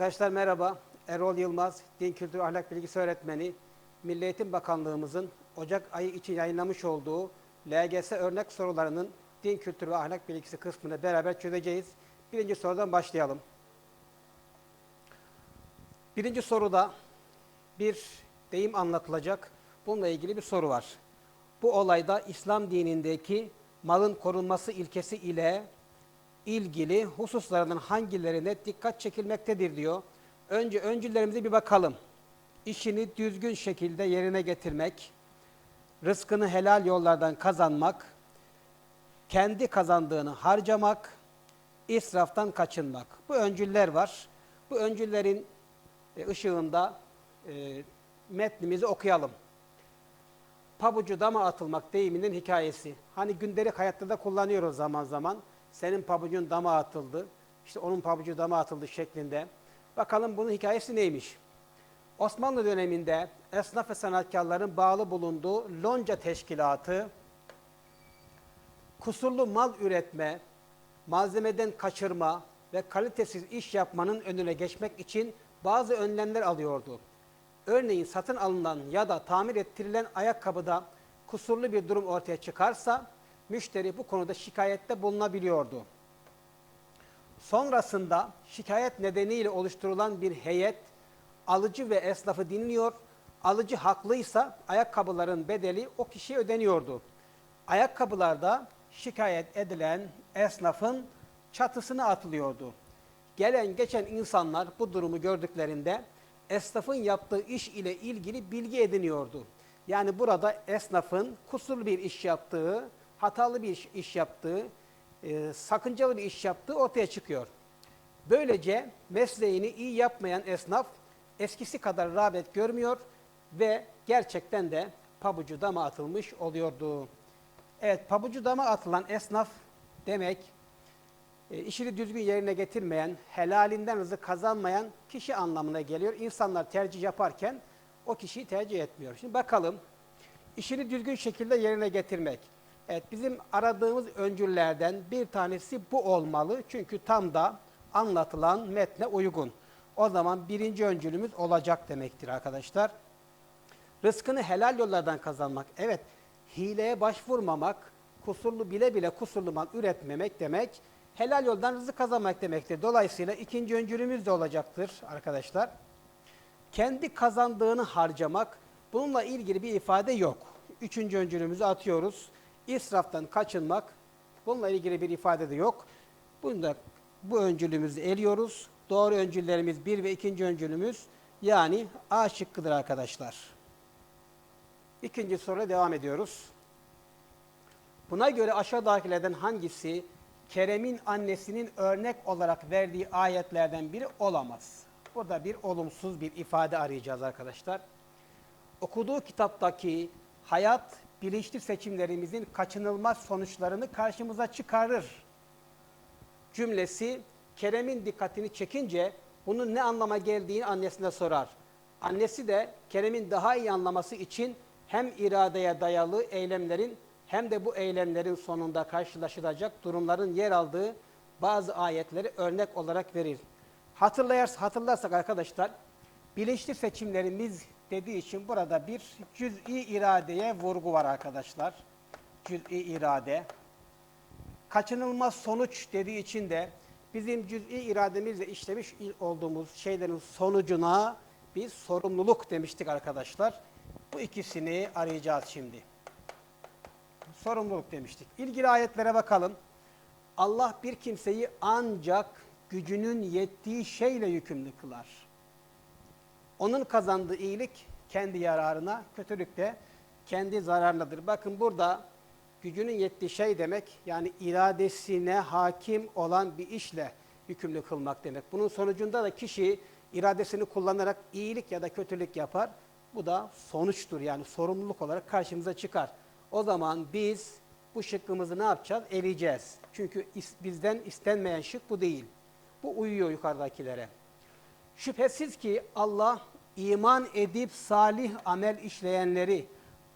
Arkadaşlar merhaba. Erol Yılmaz, Din Kültür Ahlak Bilgisi Öğretmeni. Milli Eğitim Bakanlığımızın Ocak ayı için yayınlamış olduğu LGS örnek sorularının din kültürü ve ahlak bilgisi kısmını beraber çözeceğiz. Birinci sorudan başlayalım. Birinci soruda bir deyim anlatılacak. Bununla ilgili bir soru var. Bu olayda İslam dinindeki malın korunması ilkesi ile ilgili hususlarının hangilerine dikkat çekilmektedir diyor. Önce öncüllerimize bir bakalım. İşini düzgün şekilde yerine getirmek, rızkını helal yollardan kazanmak, kendi kazandığını harcamak, israftan kaçınmak. Bu öncüller var. Bu öncüllerin e, ışığında e, metnimizi okuyalım. Pabucu dama atılmak deyiminin hikayesi. Hani gündelik hayatta da kullanıyoruz zaman zaman. Senin pabucun dama atıldı, işte onun pabucu dama atıldı şeklinde. Bakalım bunun hikayesi neymiş? Osmanlı döneminde esnaf ve sanatkarların bağlı bulunduğu lonca teşkilatı, kusurlu mal üretme, malzemeden kaçırma ve kalitesiz iş yapmanın önüne geçmek için bazı önlemler alıyordu. Örneğin satın alınan ya da tamir ettirilen ayakkabıda kusurlu bir durum ortaya çıkarsa müşteri bu konuda şikayette bulunabiliyordu. Sonrasında şikayet nedeniyle oluşturulan bir heyet alıcı ve esnafı dinliyor. Alıcı haklıysa ayakkabıların bedeli o kişiye ödeniyordu. Ayakkabılarda şikayet edilen esnafın çatısına atılıyordu. Gelen geçen insanlar bu durumu gördüklerinde esnafın yaptığı iş ile ilgili bilgi ediniyordu. Yani burada esnafın kusurlu bir iş yaptığı, hatalı bir iş, iş yaptığı, e, sakıncalı bir iş yaptığı ortaya çıkıyor. Böylece mesleğini iyi yapmayan esnaf eskisi kadar rağbet görmüyor ve gerçekten de pabucu dama atılmış oluyordu. Evet, pabucu dama atılan esnaf demek, e, işini düzgün yerine getirmeyen, helalinden rızık kazanmayan kişi anlamına geliyor. İnsanlar tercih yaparken o kişiyi tercih etmiyor. Şimdi bakalım, işini düzgün şekilde yerine getirmek. Evet, bizim aradığımız öncüllerden bir tanesi bu olmalı. Çünkü tam da anlatılan metne uygun. O zaman birinci öncülümüz olacak demektir arkadaşlar. Rızkını helal yollardan kazanmak. Evet, hileye başvurmamak, kusurlu bile bile kusurlu mal üretmemek demek, helal yoldan rızık kazanmak demektir. Dolayısıyla ikinci öncülümüz de olacaktır arkadaşlar. Kendi kazandığını harcamak, bununla ilgili bir ifade yok. Üçüncü öncülümüzü atıyoruz. İsraftan kaçınmak, bununla ilgili bir ifade de yok. Bunda bu öncülümüzü eliyoruz. Doğru öncüllerimiz bir ve ikinci öncülümüz yani A şıkkıdır arkadaşlar. İkinci soruya devam ediyoruz. Buna göre aşağıdakilerden hangisi Kerem'in annesinin örnek olarak verdiği ayetlerden biri olamaz? Burada bir olumsuz bir ifade arayacağız arkadaşlar. Okuduğu kitaptaki hayat bilinçli seçimlerimizin kaçınılmaz sonuçlarını karşımıza çıkarır. Cümlesi Kerem'in dikkatini çekince bunun ne anlama geldiğini annesine sorar. Annesi de Kerem'in daha iyi anlaması için hem iradeye dayalı eylemlerin hem de bu eylemlerin sonunda karşılaşılacak durumların yer aldığı bazı ayetleri örnek olarak verir. Hatırlayar, hatırlarsak arkadaşlar, bilinçli seçimlerimiz dediği için burada bir cüz'i iradeye vurgu var arkadaşlar. Cüz'i irade. Kaçınılmaz sonuç dediği için de bizim cüz'i irademizle işlemiş olduğumuz şeylerin sonucuna bir sorumluluk demiştik arkadaşlar. Bu ikisini arayacağız şimdi. Sorumluluk demiştik. İlgili ayetlere bakalım. Allah bir kimseyi ancak gücünün yettiği şeyle yükümlü kılar. Onun kazandığı iyilik kendi yararına, kötülük de kendi zararınadır. Bakın burada gücünün yettiği şey demek, yani iradesine hakim olan bir işle yükümlü kılmak demek. Bunun sonucunda da kişi iradesini kullanarak iyilik ya da kötülük yapar. Bu da sonuçtur yani sorumluluk olarak karşımıza çıkar. O zaman biz bu şıkkımızı ne yapacağız? Eleyeceğiz. Çünkü bizden istenmeyen şık bu değil. Bu uyuyor yukarıdakilere. Şüphesiz ki Allah iman edip salih amel işleyenleri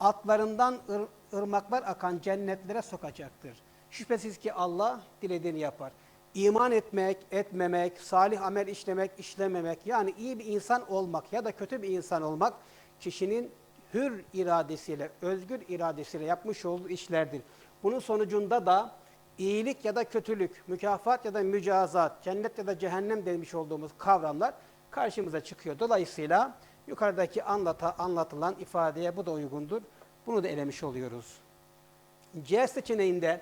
atlarından ır, ırmaklar akan cennetlere sokacaktır. Şüphesiz ki Allah dilediğini yapar. iman etmek, etmemek, salih amel işlemek, işlememek yani iyi bir insan olmak ya da kötü bir insan olmak kişinin hür iradesiyle, özgür iradesiyle yapmış olduğu işlerdir. Bunun sonucunda da iyilik ya da kötülük, mükafat ya da mücazat, cennet ya da cehennem demiş olduğumuz kavramlar karşımıza çıkıyor. Dolayısıyla yukarıdaki anlata, anlatılan ifadeye bu da uygundur. Bunu da elemiş oluyoruz. C seçeneğinde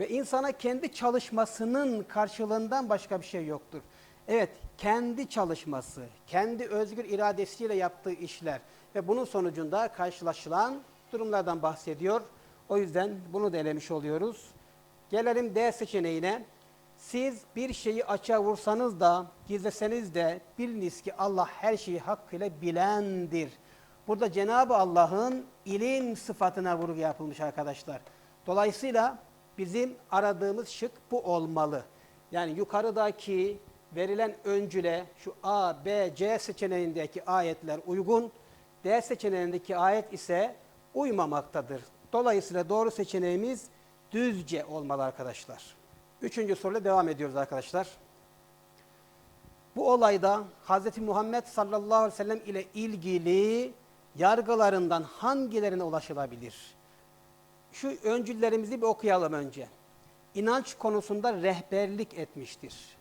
ve insana kendi çalışmasının karşılığından başka bir şey yoktur. Evet, kendi çalışması, kendi özgür iradesiyle yaptığı işler ve bunun sonucunda karşılaşılan durumlardan bahsediyor. O yüzden bunu da elemiş oluyoruz. Gelelim D seçeneğine. Siz bir şeyi açığa vursanız da, gizleseniz de biliniz ki Allah her şeyi hakkıyla bilendir. Burada Cenab-ı Allah'ın ilim sıfatına vurgu yapılmış arkadaşlar. Dolayısıyla bizim aradığımız şık bu olmalı. Yani yukarıdaki verilen öncüle şu A, B, C seçeneğindeki ayetler uygun, D seçeneğindeki ayet ise uymamaktadır. Dolayısıyla doğru seçeneğimiz düzce olmalı arkadaşlar. Üçüncü soruyla devam ediyoruz arkadaşlar. Bu olayda Hz. Muhammed sallallahu aleyhi ve sellem ile ilgili yargılarından hangilerine ulaşılabilir? Şu öncüllerimizi bir okuyalım önce. İnanç konusunda rehberlik etmiştir.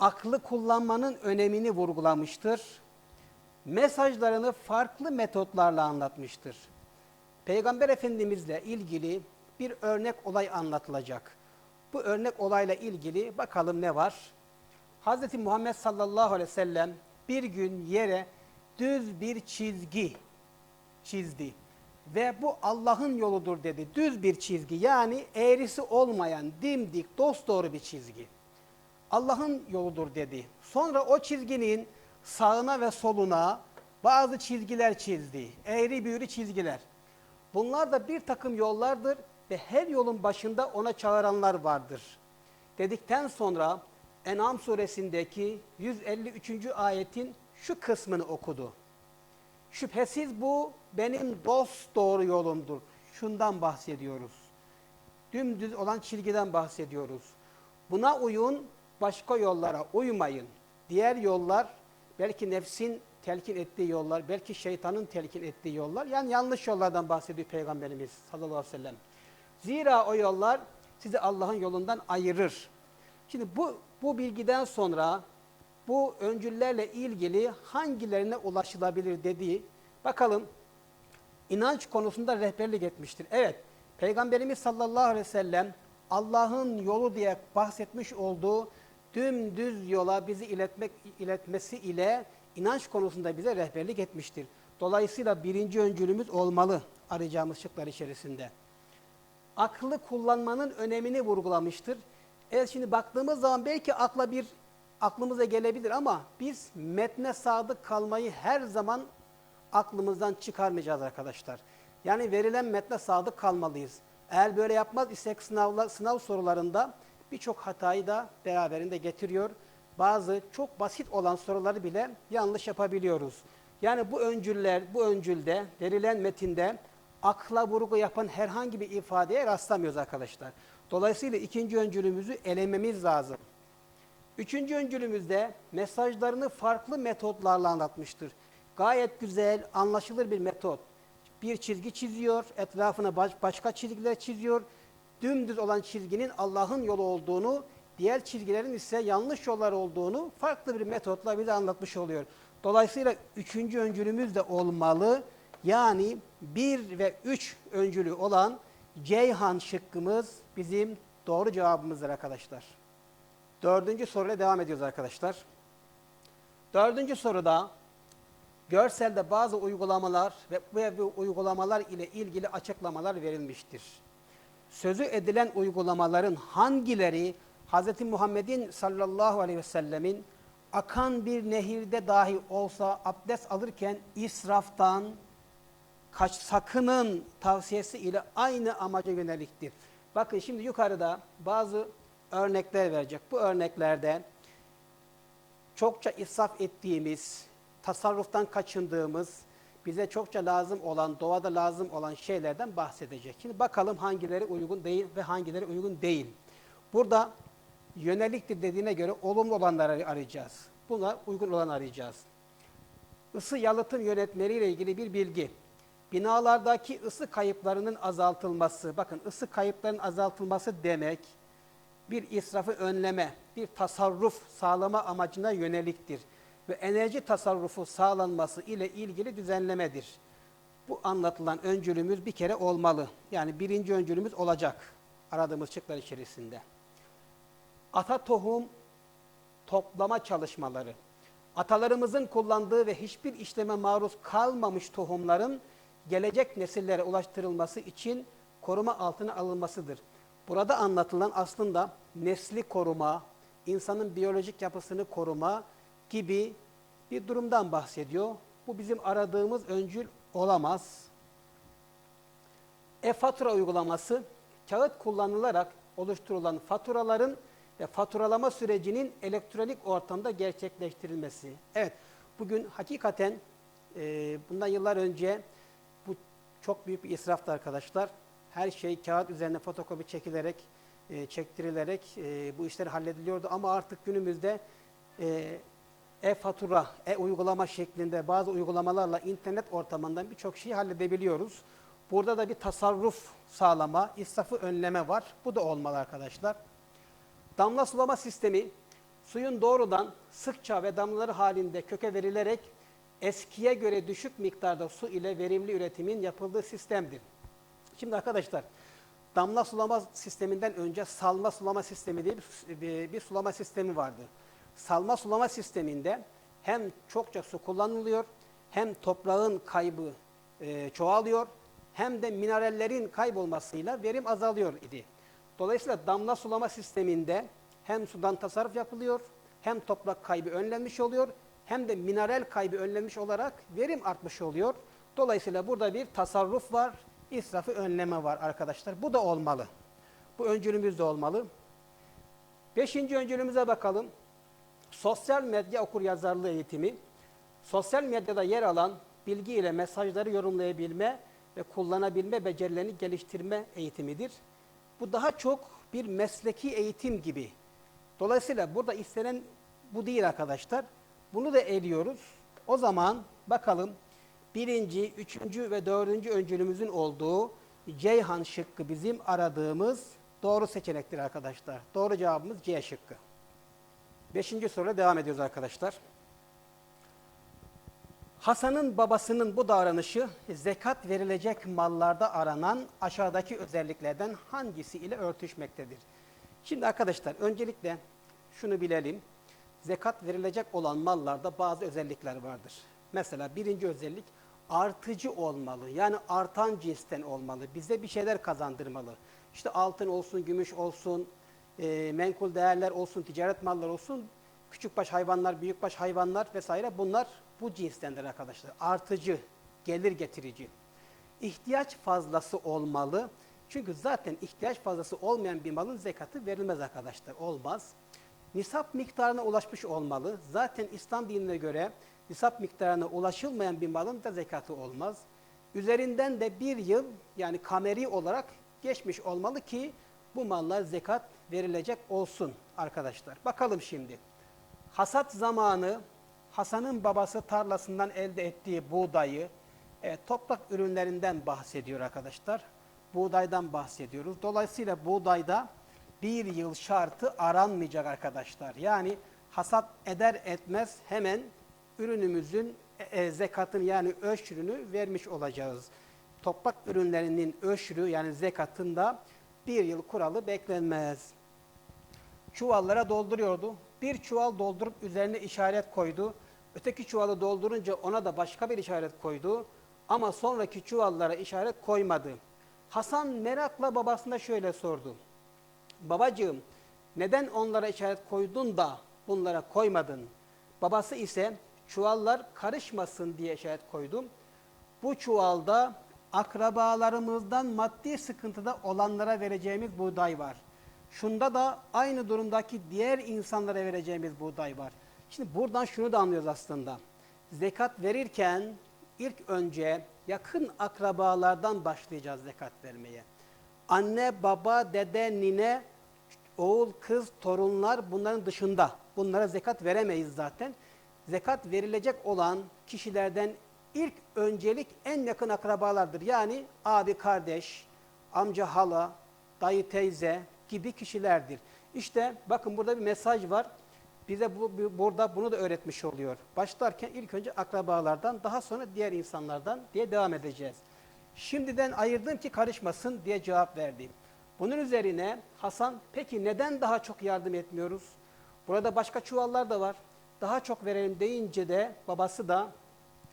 Aklı kullanmanın önemini vurgulamıştır. Mesajlarını farklı metotlarla anlatmıştır. Peygamber Efendimizle ilgili bir örnek olay anlatılacak. Bu örnek olayla ilgili bakalım ne var? Hz. Muhammed sallallahu aleyhi ve sellem bir gün yere düz bir çizgi çizdi. Ve bu Allah'ın yoludur dedi. Düz bir çizgi yani eğrisi olmayan dimdik dosdoğru bir çizgi. Allah'ın yoludur dedi. Sonra o çizginin sağına ve soluna bazı çizgiler çizdi. Eğri büğrü çizgiler. Bunlar da bir takım yollardır ve her yolun başında ona çağıranlar vardır. Dedikten sonra En'am suresindeki 153. ayetin şu kısmını okudu. Şüphesiz bu benim dost doğru yolumdur. Şundan bahsediyoruz. Dümdüz olan çizgiden bahsediyoruz. Buna uyun, başka yollara uymayın. Diğer yollar belki nefsin telkin ettiği yollar, belki şeytanın telkin ettiği yollar. Yani yanlış yollardan bahsediyor Peygamberimiz sallallahu aleyhi ve sellem. Zira o yollar sizi Allah'ın yolundan ayırır. Şimdi bu, bu bilgiden sonra bu öncüllerle ilgili hangilerine ulaşılabilir dediği bakalım inanç konusunda rehberlik etmiştir. Evet Peygamberimiz sallallahu aleyhi ve sellem Allah'ın yolu diye bahsetmiş olduğu dümdüz yola bizi iletmek iletmesi ile inanç konusunda bize rehberlik etmiştir. Dolayısıyla birinci öncülümüz olmalı arayacağımız şıklar içerisinde. Aklı kullanmanın önemini vurgulamıştır. Evet şimdi baktığımız zaman belki akla bir aklımıza gelebilir ama biz metne sadık kalmayı her zaman aklımızdan çıkarmayacağız arkadaşlar. Yani verilen metne sadık kalmalıyız. Eğer böyle yapmaz isek sınavla, sınav sorularında birçok hatayı da beraberinde getiriyor. Bazı çok basit olan soruları bile yanlış yapabiliyoruz. Yani bu öncüller, bu öncülde verilen metinde akla vurgu yapan herhangi bir ifadeye rastlamıyoruz arkadaşlar. Dolayısıyla ikinci öncülümüzü elememiz lazım. Üçüncü öncülümüzde mesajlarını farklı metotlarla anlatmıştır. Gayet güzel, anlaşılır bir metot. Bir çizgi çiziyor, etrafına baş, başka çizgiler çiziyor. Dümdüz olan çizginin Allah'ın yolu olduğunu, diğer çizgilerin ise yanlış yollar olduğunu farklı bir metotla bize anlatmış oluyor. Dolayısıyla üçüncü öncülümüz de olmalı. Yani bir ve üç öncülü olan Ceyhan şıkkımız bizim doğru cevabımızdır arkadaşlar. Dördüncü soruyla devam ediyoruz arkadaşlar. Dördüncü soruda görselde bazı uygulamalar ve bu uygulamalar ile ilgili açıklamalar verilmiştir. Sözü edilen uygulamaların hangileri Hz. Muhammed'in sallallahu aleyhi ve sellemin akan bir nehirde dahi olsa abdest alırken israftan, kaç sakının tavsiyesi ile aynı amaca yöneliktir. Bakın şimdi yukarıda bazı örnekler verecek. Bu örneklerde çokça israf ettiğimiz, tasarruftan kaçındığımız, bize çokça lazım olan, doğada lazım olan şeylerden bahsedecek. Şimdi bakalım hangileri uygun değil ve hangileri uygun değil. Burada yöneliktir dediğine göre olumlu olanları arayacağız. Buna uygun olanı arayacağız. Isı yalıtım yönetmeliğiyle ilgili bir bilgi. Binalardaki ısı kayıplarının azaltılması, bakın ısı kayıplarının azaltılması demek bir israfı önleme, bir tasarruf sağlama amacına yöneliktir ve enerji tasarrufu sağlanması ile ilgili düzenlemedir. Bu anlatılan öncülümüz bir kere olmalı. Yani birinci öncülümüz olacak aradığımız şıklar içerisinde. Ata tohum toplama çalışmaları. Atalarımızın kullandığı ve hiçbir işleme maruz kalmamış tohumların gelecek nesillere ulaştırılması için koruma altına alınmasıdır. Burada anlatılan aslında nesli koruma, insanın biyolojik yapısını koruma gibi bir durumdan bahsediyor. Bu bizim aradığımız öncül olamaz. E-fatura uygulaması kağıt kullanılarak oluşturulan faturaların ve faturalama sürecinin elektronik ortamda gerçekleştirilmesi. Evet, bugün hakikaten e, bundan yıllar önce çok büyük bir israftı arkadaşlar. Her şey kağıt üzerine fotokopi çekilerek, e, çektirilerek e, bu işler hallediliyordu. Ama artık günümüzde e, e-fatura, e-uygulama şeklinde bazı uygulamalarla internet ortamından birçok şeyi halledebiliyoruz. Burada da bir tasarruf sağlama, israfı önleme var. Bu da olmalı arkadaşlar. Damla sulama sistemi suyun doğrudan sıkça ve damlaları halinde köke verilerek eskiye göre düşük miktarda su ile verimli üretimin yapıldığı sistemdir. Şimdi arkadaşlar damla sulama sisteminden önce salma sulama sistemi diye bir, bir, bir sulama sistemi vardı. Salma sulama sisteminde hem çokça su kullanılıyor hem toprağın kaybı e, çoğalıyor hem de minerallerin kaybolmasıyla verim azalıyor idi. Dolayısıyla damla sulama sisteminde hem sudan tasarruf yapılıyor, hem toprak kaybı önlenmiş oluyor, hem de mineral kaybı önlenmiş olarak verim artmış oluyor. Dolayısıyla burada bir tasarruf var, israfı önleme var arkadaşlar. Bu da olmalı. Bu öncülümüz de olmalı. Beşinci öncülümüze bakalım. Sosyal medya okuryazarlığı eğitimi. Sosyal medyada yer alan bilgi ile mesajları yorumlayabilme ve kullanabilme becerilerini geliştirme eğitimidir. Bu daha çok bir mesleki eğitim gibi. Dolayısıyla burada istenen bu değil arkadaşlar. Bunu da eliyoruz. O zaman bakalım birinci, üçüncü ve dördüncü öncülümüzün olduğu Ceyhan şıkkı bizim aradığımız doğru seçenektir arkadaşlar. Doğru cevabımız C şıkkı. Beşinci soruyla devam ediyoruz arkadaşlar. Hasan'ın babasının bu davranışı zekat verilecek mallarda aranan aşağıdaki özelliklerden hangisi ile örtüşmektedir? Şimdi arkadaşlar öncelikle şunu bilelim. Zekat verilecek olan mallarda bazı özellikler vardır. Mesela birinci özellik artıcı olmalı. Yani artan cinsten olmalı. Bize bir şeyler kazandırmalı. İşte altın olsun, gümüş olsun, e, menkul değerler olsun, ticaret malları olsun, küçükbaş hayvanlar, büyükbaş hayvanlar vesaire bunlar bu cinstendir arkadaşlar. Artıcı, gelir getirici. İhtiyaç fazlası olmalı. Çünkü zaten ihtiyaç fazlası olmayan bir malın zekatı verilmez arkadaşlar. Olmaz. Nisap miktarına ulaşmış olmalı. Zaten İslam dinine göre nisap miktarına ulaşılmayan bir malın da zekatı olmaz. Üzerinden de bir yıl yani kameri olarak geçmiş olmalı ki bu mallar zekat verilecek olsun arkadaşlar. Bakalım şimdi. Hasat zamanı Hasan'ın babası tarlasından elde ettiği buğdayı evet, toprak ürünlerinden bahsediyor arkadaşlar. Buğdaydan bahsediyoruz. Dolayısıyla buğdayda bir yıl şartı aranmayacak arkadaşlar. Yani hasat eder etmez hemen ürünümüzün e, zekatını yani öşrünü vermiş olacağız. Toprak ürünlerinin öşrü yani zekatında bir yıl kuralı beklenmez. Çuvallara dolduruyordu. Bir çuval doldurup üzerine işaret koydu. Öteki çuvalı doldurunca ona da başka bir işaret koydu. Ama sonraki çuvallara işaret koymadı. Hasan merakla babasına şöyle sordu. Babacığım neden onlara işaret koydun da bunlara koymadın? Babası ise çuvallar karışmasın diye işaret koydum. Bu çuvalda akrabalarımızdan maddi sıkıntıda olanlara vereceğimiz buğday var. Şunda da aynı durumdaki diğer insanlara vereceğimiz buğday var. Şimdi buradan şunu da anlıyoruz aslında. Zekat verirken ilk önce yakın akrabalardan başlayacağız zekat vermeye. Anne, baba, dede, nine oğul, kız, torunlar bunların dışında. Bunlara zekat veremeyiz zaten. Zekat verilecek olan kişilerden ilk öncelik en yakın akrabalardır. Yani abi, kardeş, amca, hala, dayı, teyze gibi kişilerdir. İşte bakın burada bir mesaj var. Bize bu, bu- burada bunu da öğretmiş oluyor. Başlarken ilk önce akrabalardan, daha sonra diğer insanlardan diye devam edeceğiz. Şimdiden ayırdım ki karışmasın diye cevap verdim. Bunun üzerine Hasan, peki neden daha çok yardım etmiyoruz? Burada başka çuvallar da var. Daha çok verelim deyince de babası da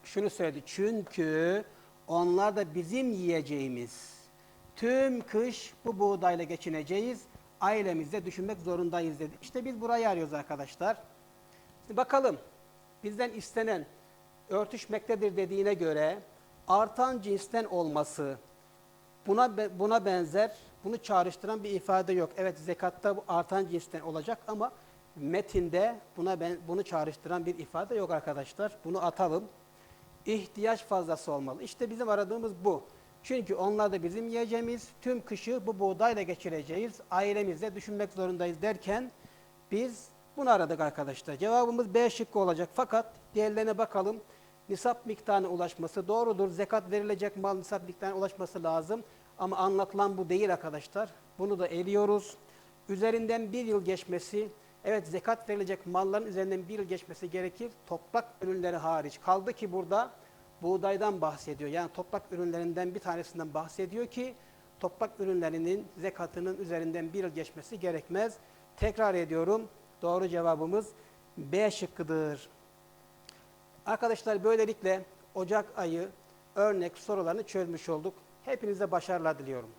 şunu söyledi. Çünkü onlar da bizim yiyeceğimiz. Tüm kış bu buğdayla geçineceğiz. Ailemizde düşünmek zorundayız dedi. İşte biz burayı arıyoruz arkadaşlar. Şimdi bakalım bizden istenen örtüşmektedir dediğine göre artan cinsten olması buna buna benzer bunu çağrıştıran bir ifade yok. Evet zekatta bu artan cinsten olacak ama metinde buna ben, bunu çağrıştıran bir ifade yok arkadaşlar. Bunu atalım. İhtiyaç fazlası olmalı. İşte bizim aradığımız bu. Çünkü onlar da bizim yiyeceğimiz, tüm kışı bu buğdayla geçireceğiz, ailemizle düşünmek zorundayız derken biz bunu aradık arkadaşlar. Cevabımız B şıkkı olacak fakat diğerlerine bakalım. Nisap miktarına ulaşması doğrudur. Zekat verilecek mal nisap miktarına ulaşması lazım. Ama anlatılan bu değil arkadaşlar. Bunu da eliyoruz. Üzerinden bir yıl geçmesi, evet zekat verilecek malların üzerinden bir yıl geçmesi gerekir. Toprak ürünleri hariç. Kaldı ki burada buğdaydan bahsediyor. Yani toprak ürünlerinden bir tanesinden bahsediyor ki toprak ürünlerinin zekatının üzerinden bir yıl geçmesi gerekmez. Tekrar ediyorum. Doğru cevabımız B şıkkıdır. Arkadaşlar böylelikle Ocak ayı örnek sorularını çözmüş olduk. Hepinize başarılar diliyorum.